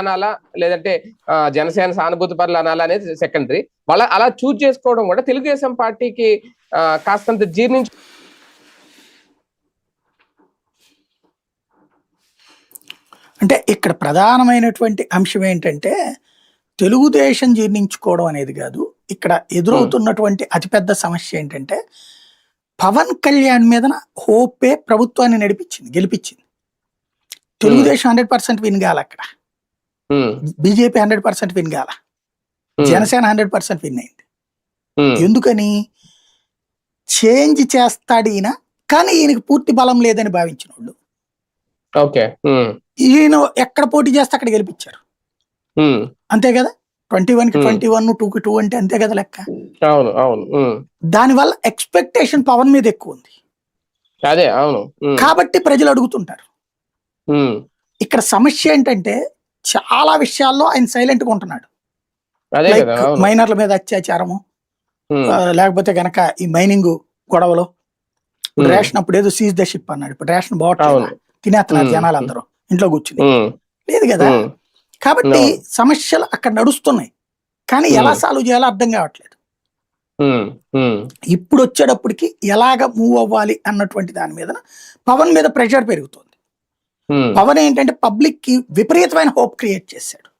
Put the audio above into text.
అనాలా? లేదంటే జనసేన సానుభూతి పరులు అనాలా అనేది సెకండరీ వాళ్ళ అలా చూజ్ చేసుకోవడం కూడా తెలుగుదేశం పార్టీకి కాస్తంత జీర్ణించు అంటే ఇక్కడ ప్రధానమైనటువంటి అంశం ఏంటంటే తెలుగుదేశం జీర్ణించుకోవడం అనేది కాదు. ఇక్కడ ఎదురవుతున్నటువంటి అతిపెద్ద సమస్య ఏంటంటే పవన్ కళ్యాణ్ మీద హోపే ప్రభుత్వాన్ని నడిపించింది గెలిపించింది. తెలుగుదేశం హండ్రెడ్ పర్సెంట్ విన్ అక్కడ బీజేపీ హండ్రెడ్ పర్సెంట్ విన్ కాల. Um, Janasena hundred percent win అయింది. ఉమ్, ఎందుకని? చేంజ్ చేస్తాడు ఈయన కానీ ఈయనకి పూర్తి బలం లేదని భావించిన వాళ్ళు ఓకే ఈయన ఎక్కడ పోటీ చేస్తే అక్కడ గెలిపించారు. అంతే కదా? ట్వంటీ వన్కి Hmm. ట్వంటీ వన్ టూ కి టూ అంటే అంతే కదా లెక్క? అవును అవును. దానివల్ల ఎక్స్పెక్టేషన్ పవన్ మీద ఎక్కువ ఉంది. అదే అవును. కాబట్టి ప్రజలు అడుగుతుంటారు. ఇక్కడ సమస్య ఏంటంటే చాలా విషయాల్లో ఆయన సైలెంట్గా ఉంటున్నాడు మైనర్ల మీద అత్యాచారము లేకపోతే గనక ఈ మైనింగ్ గొడవలు రేషన్ అప్పుడు ఏదో సీజ్ ద షిప్ అన్నాడు. ఇప్పుడు రేషన్ బాగుంటుంది తినేస్తున్నారు. జనాలు అందరూ ఇంట్లో కూర్చుని. లేదు కదా? కాబట్టి. సమస్యలు అక్కడ నడుస్తున్నాయి. కానీ ఎలా. సాల్వ్ చేయాలో అర్థం కావట్లేదు. ఇప్పుడు వచ్చేటప్పటికి ఎలాగ మూవ్ అవ్వాలి అన్నటువంటి దాని మీద పవన్ మీద ప్రెషర్ పెరుగుతుంది. Hmm. పవన్ ఏంటంటే పబ్లిక్కి విపరీతమైన హోప్ క్రియేట్ చేశాడు.